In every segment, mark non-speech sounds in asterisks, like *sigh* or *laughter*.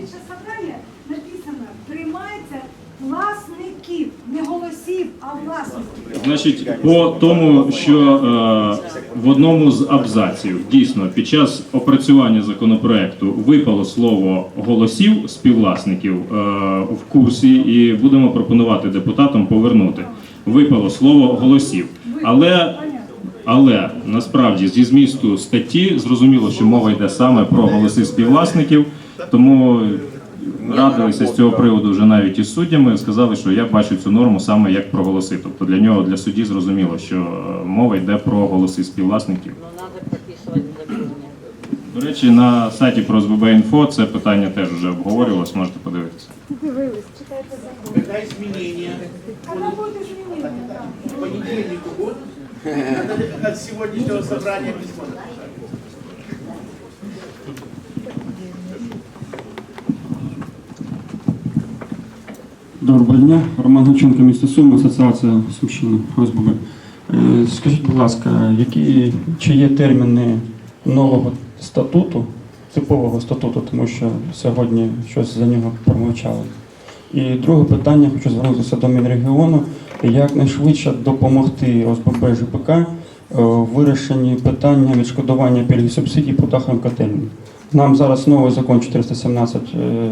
час собрання написано, приймається власників, не голосів, а власників. Значить, по тому, що е, в одному з абзаців дійсно під час опрацювання законопроекту випало слово голосів співвласників е, в курсі, і будемо пропонувати депутатам повернути. Випало слово голосів, але але насправді зі змісту статті зрозуміло, що мова йде саме про голоси співвласників, тому радилися з цього приводу вже навіть із суддями. Сказали, що я бачу цю норму саме як про голоси. Тобто для нього для судді зрозуміло, що е, мова йде про голоси співвласників. До речі, на сайті про СББ-інфо це питання теж вже обговорювалось, можете подивитися. Когда изменения? Коли буде змінення? К понедельнику будут? Надо ли от сегодняшнего собрания письмо Доброго дня, Роман Гонченко, місто Суми, Асоціація Сумщини ОСББ. Е, Скажіть, будь ласка, які, чи є терміни нового статуту, типового статуту, тому що сьогодні щось за нього промовчали. І друге питання, хочу звернутися до Мінрегіону, як найшвидше допомогти ОСББ ЖПК е, в вирішенні питання відшкодування пільги субсидій по дахам котельні. Нам зараз новий закон 417 е,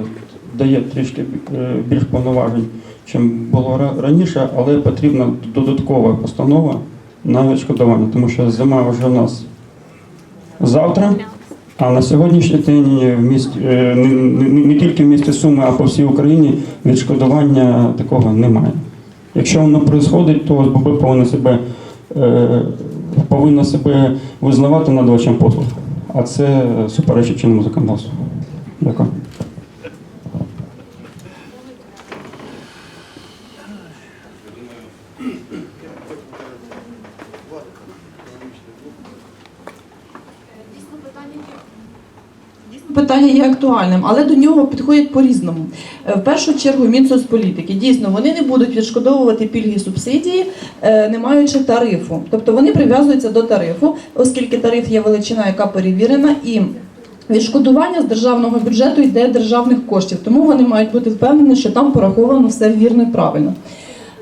дає трішки е, більш повноважень, чим було раніше, але потрібна додаткова постанова на відшкодування, тому що зима вже у нас завтра. А на сьогоднішній день в місті е, не, тільки в місті Суми, а по всій Україні відшкодування такого немає. Якщо воно відбувається, то ОСББ повинно себе е, повинно себе визнавати надавачем послуг, а це суперечить чинному законодавству. Дякую. Питання є актуальним, але до нього підходять по-різному. Е, В першу чергу Мінсоцполітики. Дійсно, вони не будуть відшкодовувати пільги субсидії, е, не маючи тарифу. Тобто вони прив'язуються до тарифу, оскільки тариф є величина, яка перевірена, і відшкодування з державного бюджету йде державних коштів. Тому вони мають бути впевнені, що там пораховано все вірно і правильно.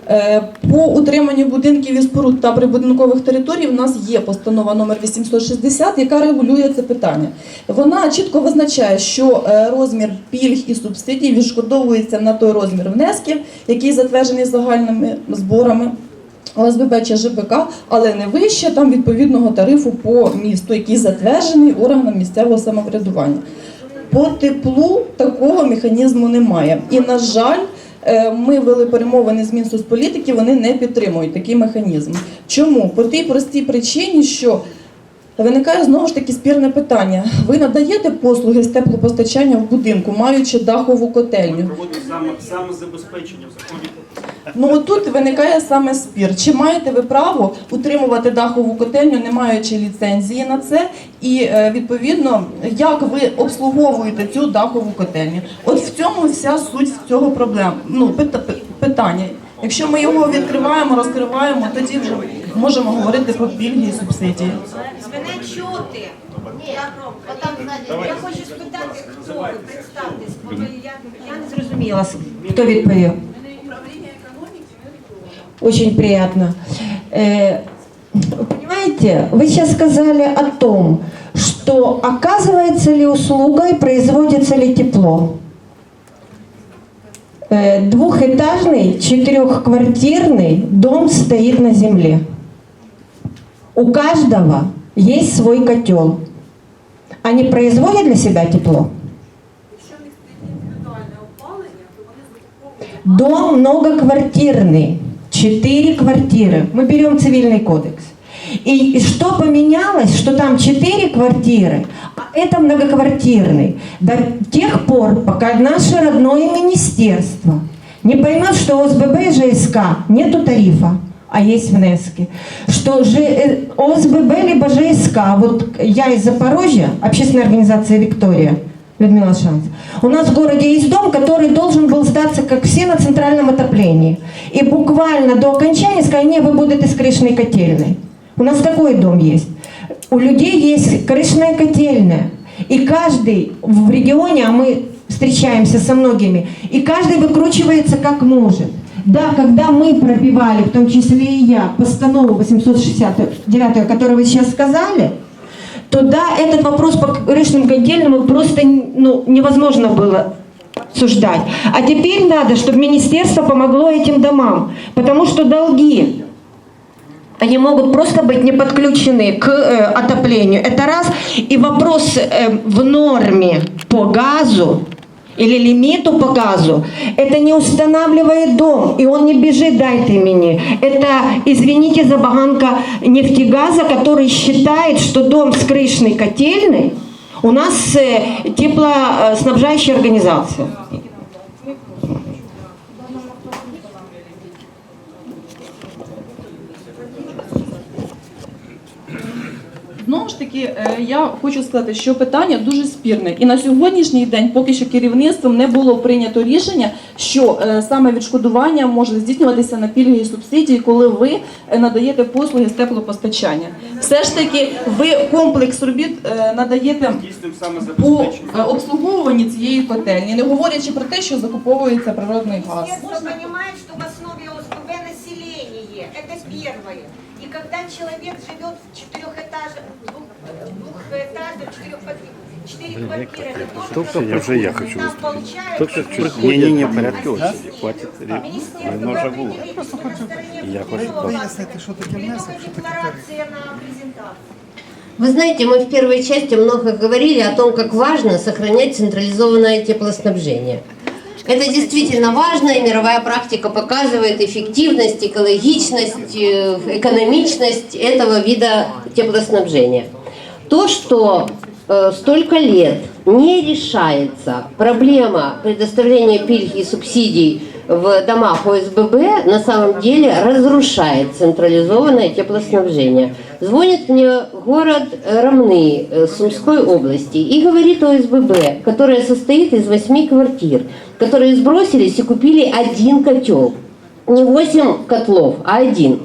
Е, По утриманню будинків і споруд та прибудинкових територій в нас є постанова номер 860, яка регулює це питання. Вона чітко визначає, що е, розмір пільг і субсидій відшкодовується на той розмір внесків, який затверджений загальними зборами. ОСББ чи ЖБК, але не вище там відповідного тарифу по місту, який затверджений органом місцевого самоврядування. По теплу такого механізму немає. І, на жаль, ми вели перемовини з Мінсоцполітики, вони не підтримують такий механізм. Чому? По тій простій причині, що виникає знову ж таки спірне питання. Ви надаєте послуги з теплопостачання в будинку, маючи дахову котельню. саме, саме забезпечення в законі. Ну отут виникає саме спір. Чи маєте ви право утримувати дахову котельню, не маючи ліцензії на це? І е, відповідно, як ви обслуговуєте цю дахову котельню? От в цьому вся суть цього проблем. Ну питання. Якщо ми його відкриваємо, розкриваємо, тоді вже можемо говорити про пільги і субсидії. Мене чути. Ні, отам ззаді. Я хочу спитати, хто ви представтесь, бо ви- я, я не зрозуміла, хто відповів. Очень приятно. Э, Понимаете, вы сейчас сказали о том, что оказывается ли услугой, производится ли тепло. Э, Двухэтажный, четырехквартирный дом стоит на земле. У каждого есть свой котел. Они производят для себя тепло? Дом многоквартирный, четыре квартиры. Мы берем цивильный кодекс. И, что поменялось, что там четыре квартиры, а это многоквартирный. До тех пор, пока наше родное министерство не поймет, что ОСББ и ЖСК нету тарифа, а есть внески, что Ж- э, ОСББ либо ЖСК, вот я из Запорожья, общественная организация «Виктория», Людмила Шанс. У нас в городе есть дом, который должен был сдаться, как все, на центральном отоплении. И буквально до окончания сказали, не, вы будете с крышной котельной. У нас такой дом есть. У людей есть крышная котельная. И каждый в регионе, а мы встречаемся со многими, и каждый выкручивается как может. Да, когда мы пробивали, в том числе и я, постанову 869, о которой вы сейчас сказали, то да, этот вопрос по крышным котельным просто ну, невозможно было обсуждать. А теперь надо, чтобы министерство помогло этим домам, потому что долги они могут просто быть не подключены к э, отоплению. Это раз. И вопрос э, в норме по газу или лимиту по газу, это не устанавливает дом, и он не бежит, дайте мне. Это, извините за баганка нефтегаза, который считает, что дом с крышной котельной у нас э, теплоснабжающая организация. Ж таки, е, я хочу сказати, що питання дуже спірне. І на сьогоднішній день поки що керівництвом не було прийнято рішення, що е, саме відшкодування може здійснюватися на пільги і субсидії, коли ви е, надаєте послуги з теплопостачання. Все ж таки, ви комплекс робіт надаєте по обслуговуванні цієї котельні, не говорячи про те, що закуповується природний газ. Министерство понимает, когда человек живет в четырехэтажном, двухэтажном, четырехэтажном, четыре квартиры. Только я уже я хочу Только приходят. А не, не, не, порядке очереди. Хватит. Немножко гула. Я просто хочу. Я хочу. Если ты что-то гимнастик, что ты вы знаете, мы в первой части много говорили о том, как важно сохранять централизованное теплоснабжение. Это действительно важно, и мировая практика показывает эффективность, экологичность, э, экономичность этого вида теплоснабжения. То, что э, столько лет не решается проблема предоставления пильги и субсидий в домах ОСББ, на самом деле разрушает централизованное теплоснабжение. Звонит мне город Рамны э, Сумской области и говорит ОСББ, которая состоит из восьми квартир, которые сбросились и купили один котел. Не восемь котлов, а один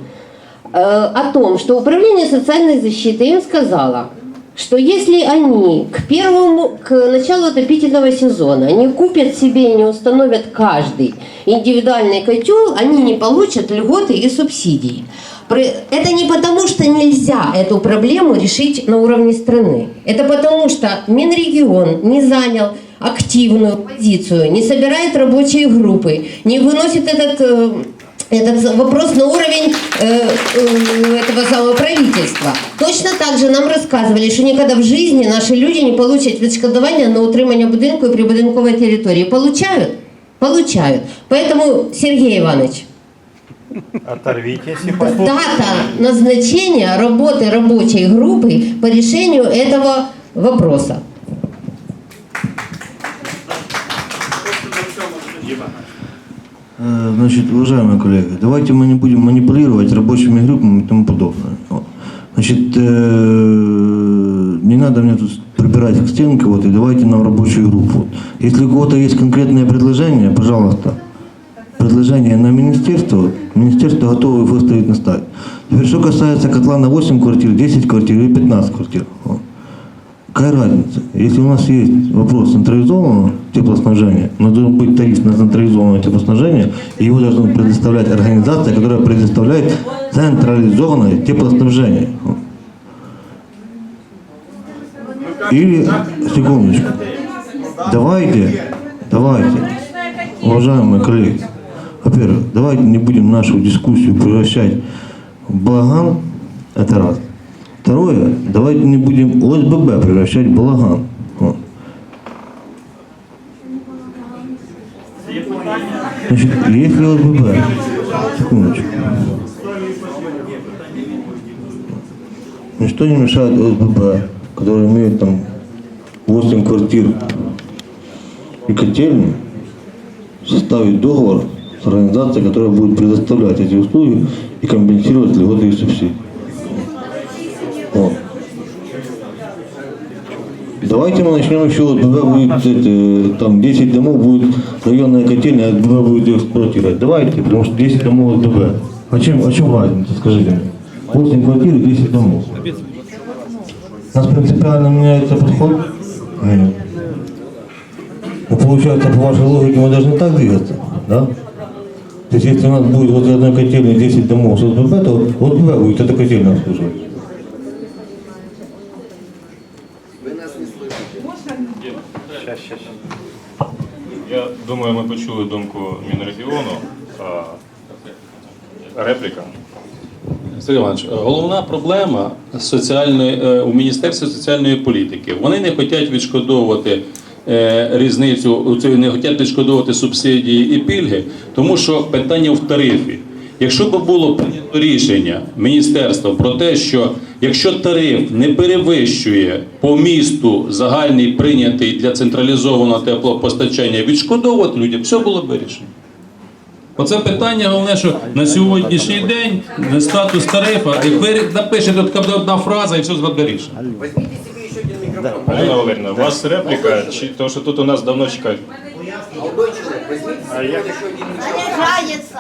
э, о том, что Управление социальной защиты им сказало, что если они к первому, к началу отопительного сезона не купят себе и не установят каждый индивидуальный котел, они не получат льготы и субсидии. При- Это не потому, что нельзя эту проблему решить на уровне страны. Это потому, что Минрегион не занял активную позицию, не собирает рабочие группы, не выносит этот э, этот вопрос на уровень э, э, этого самого правительства. Точно так же нам рассказывали, що ніколи в житті наші люди не получать відшкодування на утримання будинку і прибудинкової території. Получають? Получають. Поэтому, Сергей Иванович, Оторвитесь и дата назначения работы рабочей группы по решению этого вопроса. Э, Значит, уважаемые коллеги, давайте мы не будем манипулировать рабочими группами и тому подобное. Значит, э, не надо мне тут прибирать к стенке, вот, и давайте нам рабочую группу. Если у кого-то есть конкретные предложения, пожалуйста, предложения на министерство, министерство готово выставить на старт. Теперь, что касается котла на 8 квартир, 10 квартир или 15 квартир. Какая разница? Если у нас есть вопрос централизованного теплоснабжения, но должен быть тариф на централизованное теплоснабжение, и его должна предоставлять организация, которая предоставляет централизованное теплоснабжение. Или, секундочку, давайте, давайте, уважаемые коллеги, во-первых, давайте не будем нашу дискуссию превращать в балаган, это раз. Второе, давайте не будем ОСББ превращать в балаган. Вот. Значит, если ОСББ, секундочку. Ничто не мешает ОСББ, которые имеют там 8 квартир и котельную, составить договор с организацией, которая будет предоставлять эти услуги и компенсировать льготы и субсидии. Вот. Давайте мы начнем еще, вот ББ будет, это, там 10 домов будет районная котельная, ББ будет эксплуатировать. Давайте, потому что 10 домов от ББ. О чем, о чем разница, скажите мне? 8 квартир и 10 домов. У нас принципиально меняется подход? Нет. Мы получается, по вашей логике, мы должны так двигаться, да? То есть, если у нас будет возле одной котельной 10 домов с ОСББ, то ОСББ будет эту котельную обслуживать. Я думаю, ми почули думку Мінрегіону. А, Репліка. Сергій Іванович, головна проблема соціальної е, у Міністерстві соціальної політики. Вони не хочуть відшкодовувати різницю, оцю- не хочуть відшкодовувати субсидії і пільги, тому що питання в тарифі. Якщо б було прийнято рішення міністерства про те, що якщо тариф не перевищує по місту загальний прийнятий для централізованого теплопостачання, відшкодовувати людям, все було б вирішено. Оце питання головне, що на сьогоднішній день статус тарифа, як ви напишете одна фраза і все буде рішено. Галина Валерійовна, у вас репліка, чи тому що тут у нас давно чекають? А як? Заряжается.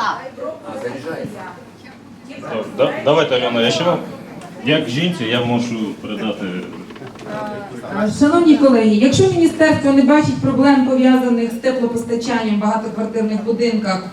Так, да- Давайте, Альона, я ще вам. Як жінці, я можу передати. Шановні колеги, якщо міністерство не бачить проблем пов'язаних з теплопостачанням в багатоквартирних будинках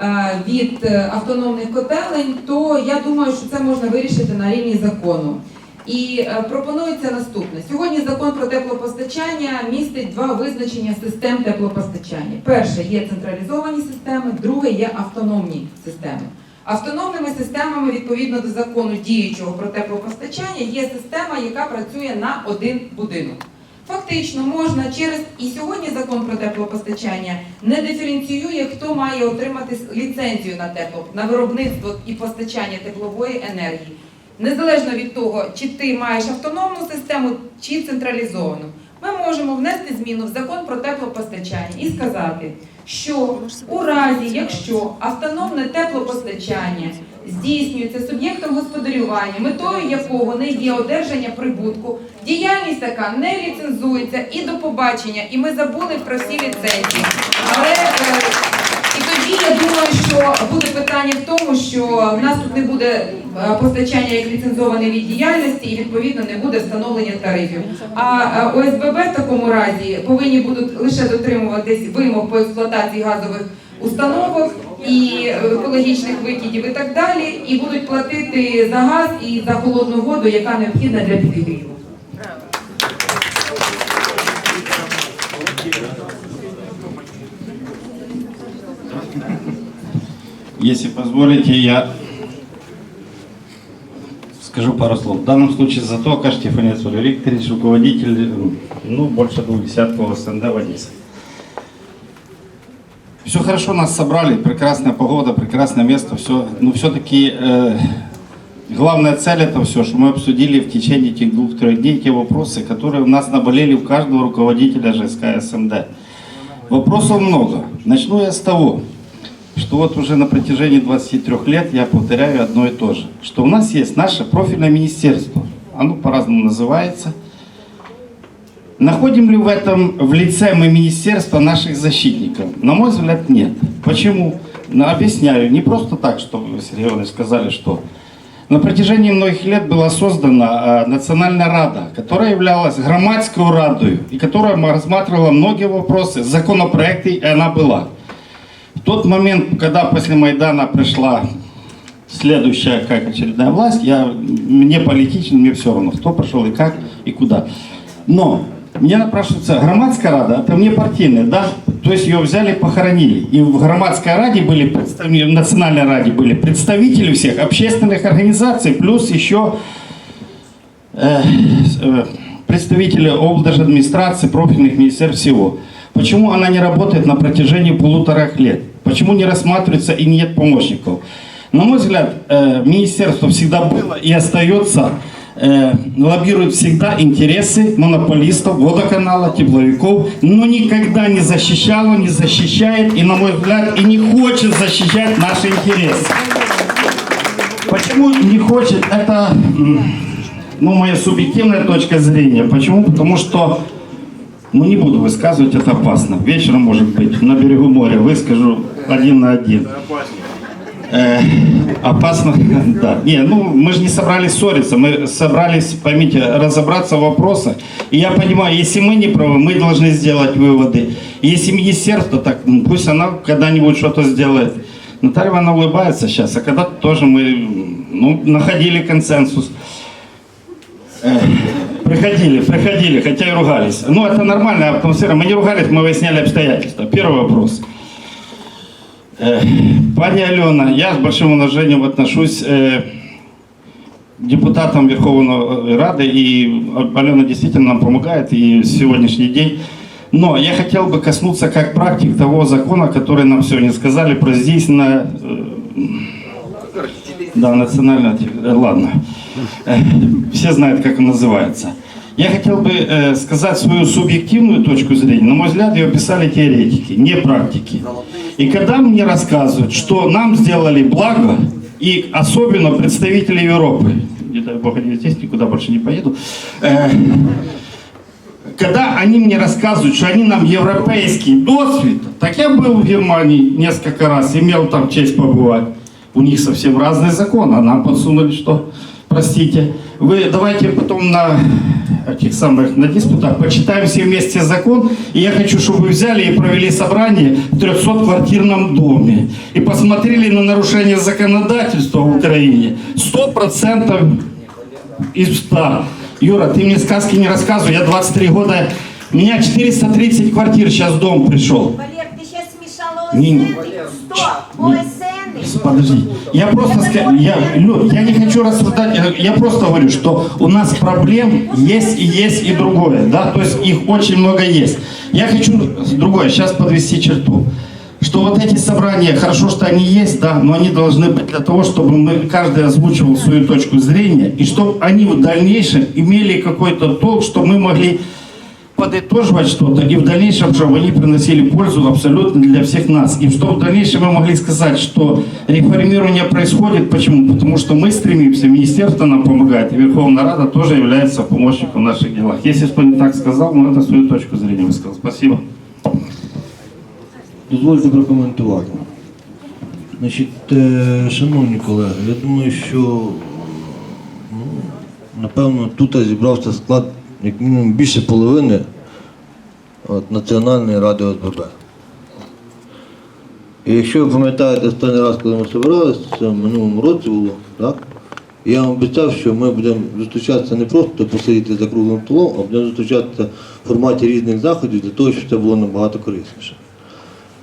е, від е, автономних котелень, то я думаю, що це можна вирішити на рівні закону. І е, пропонується наступне. Сьогодні закон про теплопостачання містить два визначення систем теплопостачання. Перше є централізовані системи, друге є автономні системи. Автономними системами відповідно до закону діючого про теплопостачання є система, яка працює на один будинок. Фактично можна через і сьогодні закон про теплопостачання не диференціює, хто має отримати ліцензію на тепло на виробництво і постачання теплової енергії. Незалежно від того, чи ти маєш автономну систему, чи централізовану, ми можемо внести зміну в закон про теплопостачання і сказати, що у разі, якщо автономне теплопостачання здійснюється суб'єктом господарювання, метою якого не є одержання прибутку, діяльність така не ліцензується і до побачення, і ми забули про всі ліцензії. Але і тоді я думаю, що буде питання в тому, що в нас тут не буде е, постачання як ліцензований від діяльності, і відповідно не буде встановлення тарифів. А е, ОСББ в такому разі повинні будуть лише дотримуватись вимог по експлуатації газових установок і е, екологічних викидів і так далі, і будуть платити за газ і за холодну воду, яка необхідна для підігріву. Если позволите, я скажу пару слов. В данном случае Затока Штефанец Валерий Викторович, руководитель, ну, больше двух десятков СНД в Одессе. Все хорошо, нас собрали, прекрасная погода, прекрасное место, все. Но все-таки э, главная цель это все, что мы обсудили в течение этих двух-трех дней те вопросы, которые у нас наболели у каждого руководителя ЖСК СНД. Вопросов много. Начну я с того, что вот уже на протяжении 23 лет я повторяю одно и то же, что у нас есть наше профильное министерство, оно по-разному называется. Находим ли в этом в лице мы министерства наших защитников? На мой взгляд, нет. Почему? Ну, объясняю. Не просто так, что вы, Сергей Иванович, сказали, что на протяжении многих лет была создана э, Национальная Рада, которая являлась громадской радой и которая рассматривала многие вопросы, законопроекты, и она была. В тот момент, когда после Майдана пришла следующая как очередная власть, я, мне политично, мне все равно, кто пошел и как, и куда. Но мне напрашивается, громадская рада, это мне партийная, да? То есть ее взяли, похоронили. И в громадской раде были, в национальной раде были представители всех общественных организаций, плюс еще э, э, представители облдержадминистрации, профильных министерств всего. Почему она не работает на протяжении полутора лет? Почему не рассматривается и нет помощников? На мой взгляд, э, министерство всегда было и остается, э, лоббирует всегда интересы монополистов, водоканала, тепловиков, но никогда не защищало, не защищает и, на мой взгляд, и не хочет защищать наши интересы. Почему не хочет? Это ну, моя субъективная точка зрения. Почему? Потому что, ну не буду высказывать, это опасно. Вечером, может быть, на берегу моря выскажу один на один. Э, опасно, *laughs* да. Не, ну мы же не собрались ссориться, мы собрались, поймите, разобраться в вопросах. И я понимаю, если мы не правы, мы должны сделать выводы. И если министерство, так м, пусть она когда-нибудь что-то сделает. Наталья Ивановна улыбается сейчас, а когда-то тоже мы ну, находили консенсус. Э, Приходили, приходили, хотя и ругались. Ну, это нормальная атмосфера. Мы не ругались, мы выясняли обстоятельства. Первый вопрос. Э, Пани Алена, я с большим уважением отношусь э, к депутатам Верховной Рады, и Алена действительно нам помогает и сегодняшний день. Но я хотел бы коснуться как практик того закона, который нам сегодня сказали про здесь на... э, Да, национальная... те- э, Ладно. Э, Все знают, как он называется. Я хотел бы э, сказать свою субъективную точку зрения. На мой взгляд, ее писали теоретики, не практики. И когда мне рассказывают, что нам сделали благо, и особенно представители Европы, не дай бог, они здесь никуда больше не поеду, э, когда они мне рассказывают, что они нам европейский досвид, так я был в Германии несколько раз, имел там честь побывать. У них совсем разный закон, а нам подсунули, что, простите. Вы давайте потом на этих самых на диспутах почитаем все вместе закон. И я хочу, чтобы вы взяли и провели собрание в 300-квартирном доме и посмотрели на нарушение законодательства в Украине. 100% из 100. Юра, ты мне сказки не рассказывай, я 23 года, у меня 430 квартир сейчас дом пришел. Валер, ты сейчас смешала не, 100, Подожди, я просто я, я не хочу рассуждать, я- я просто говорю, что у нас проблем есть и есть и другое, да, то есть их очень много есть. Я хочу другое, сейчас подвести черту, что вот эти собрания, хорошо, что они есть, да, но они должны быть для того, чтобы мы, каждый озвучивал свою точку зрения, и чтобы они в дальнейшем имели какой-то толк, что мы могли подытоживать что-то, и в дальнейшем, чтобы они приносили пользу абсолютно для всех нас. И чтобы в дальнейшем мы могли сказать, что реформирование происходит. Почему? Потому что мы стремимся, министерство нам помогает, и Верховная Рада тоже является помощником в наших делах. Если кто не так сказал, ну это свою точку зрения высказал. Спасибо. Дозвольте прокоментувати. Значить, е, шановні колеги, я думаю, що ну, напевно тут зібрався склад як мінімум більше половини от, Національної ради ОСББ. І якщо ви пам'ятаєте останній раз, коли ми збиралися, це в минулому році було, так? Я вам обіцяв, що ми будемо зустрічатися не просто посидіти за круглим столом, а будемо зустрічатися в форматі різних заходів для того, щоб це було набагато корисніше.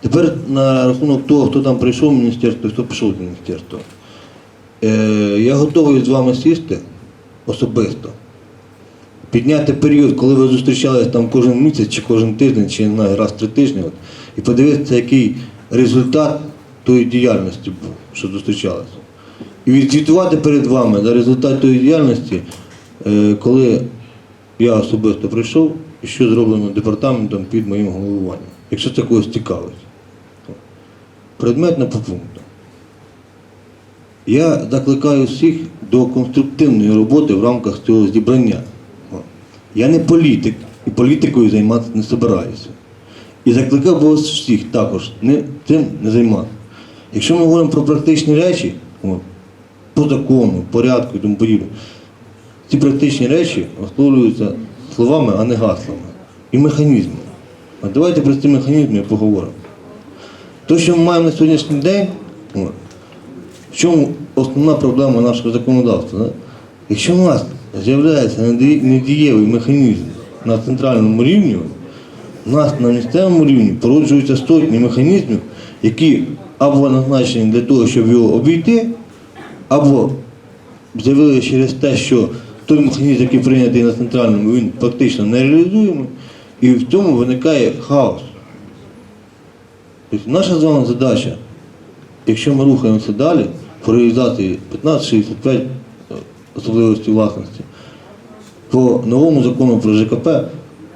Тепер на рахунок того, хто там прийшов в міністерство, хто пішов з міністерства. Е, я готовий з вами сісти особисто, підняти період, коли ви зустрічались там кожен місяць, чи кожен тиждень, чи не раз в три тижні, от, і подивитися, який результат тої діяльності був, що зустрічалися. І відзвітувати перед вами за результат тої діяльності, е, коли я особисто прийшов, і що зроблено департаментом під моїм головуванням, якщо це когось цікавить. Предметно по пункту. Я закликаю всіх до конструктивної роботи в рамках цього зібрання. Я не політик і політикою займатися не збираюся. І закликав би вас всіх також не, цим не займатися. Якщо ми говоримо про практичні речі, по закону, порядку і тому подібне, ці практичні речі висловлюються словами, а не гаслами. І механізмами. А давайте про ці механізми поговоримо. То, що ми маємо на сьогоднішній день, в чому основна проблема нашого законодавства? Якщо у нас з'являється недієвий механізм на центральному рівні, у нас на місцевому рівні породжуються сотні механізмів, які або назначені для того, щоб його обійти, або з'явилися через те, що той механізм, який прийнятий на центральному, він фактично не реалізуємий, і в цьому виникає хаос. Тобто наша з вами задача, якщо ми рухаємося далі по реалізації 1565 особливості власності, по новому закону про ЖКП,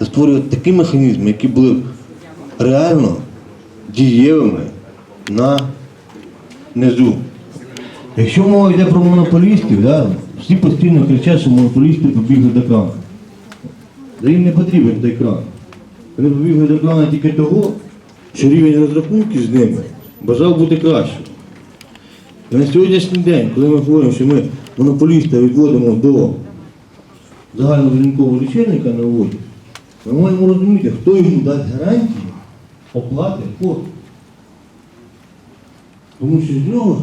створювати такі механізми, які були б реально дієвими на низу. Якщо мова йде про монополістів, да, всі постійно кричать, що монополісти побігли до крану. Да їм не потрібен той кран. Вони побігли до крана тільки того, що рівень розрахунків з ними бажав бути кращим. На сьогоднішній день, коли ми говоримо, що ми монополіста відводимо до загального ринкового лічильника на воді, ми маємо розуміти, хто йому дасть гарантію оплати послуг. Тому що з нього